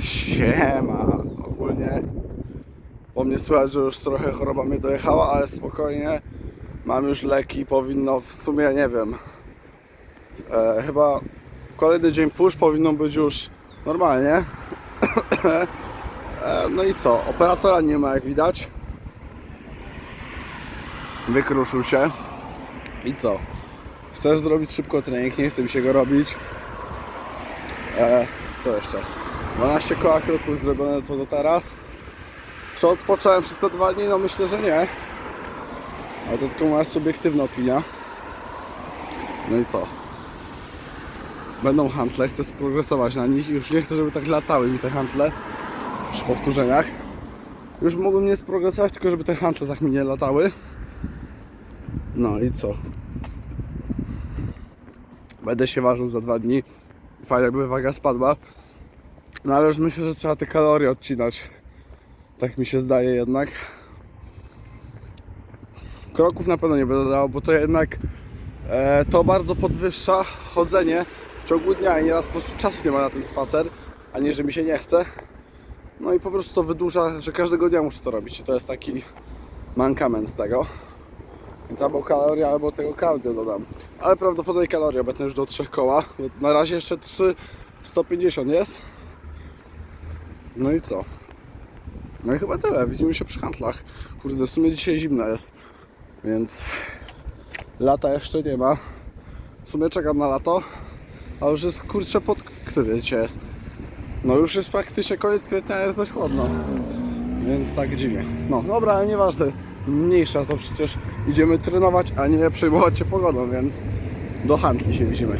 Siema. Ogólnie po mnie słychać, że już trochę choroba mnie dojechała, ale spokojnie. Mam już leki, powinno w sumie, nie wiem, e, chyba kolejny dzień push powinno być już normalnie. e, no i co, operatora nie ma jak widać. Wykruszył się. I co? Chcesz zrobić szybko trening, nie chce mi się go robić. E, co jeszcze? 12 koła kroków zrobione to do teraz. Czy odpocząłem przez te dwa dni? No myślę, że nie. Ale to tylko moja subiektywna opinia. No i co? Będą hantle, chcę sprogresować na nich. Już nie chcę, żeby tak latały mi te hantle przy powtórzeniach. Już mógłbym nie sprogresować, tylko żeby te hantle tak mi nie latały. No i co? Będę się ważył za dwa dni. Fajnie, jakby waga spadła. No ale już myślę, że trzeba te kalorie odcinać. Tak mi się zdaje jednak. Kroków na pewno nie będę dał, bo to jednak e, to bardzo podwyższa chodzenie w ciągu dnia i nieraz po prostu czasu nie ma na ten spacer, a nie, że mi się nie chce. No i po prostu to wydłuża, że każdego dnia muszę to robić. To jest taki mankament tego. Więc albo kalorie, albo tego cardio dodam. Ale prawdopodobnie kalorie obecne już do 3 koła. Na razie jeszcze 3 150 jest. No i co? No i chyba tyle. Widzimy się przy handlach. Kurde, w sumie dzisiaj zimno jest. Więc lata jeszcze nie ma. W sumie czekam na lato. A już jest kurczę pod... Który dzisiaj jest? No już jest praktycznie koniec kwietnia, jest dość chłodno. Więc tak dziwnie. No dobra, ale nieważne. Mniejsza to przecież idziemy trenować, a nie przejmować się pogodą, więc do handli się widzimy.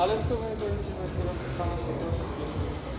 Ale w sumie będzie bardzo rozstrzygane.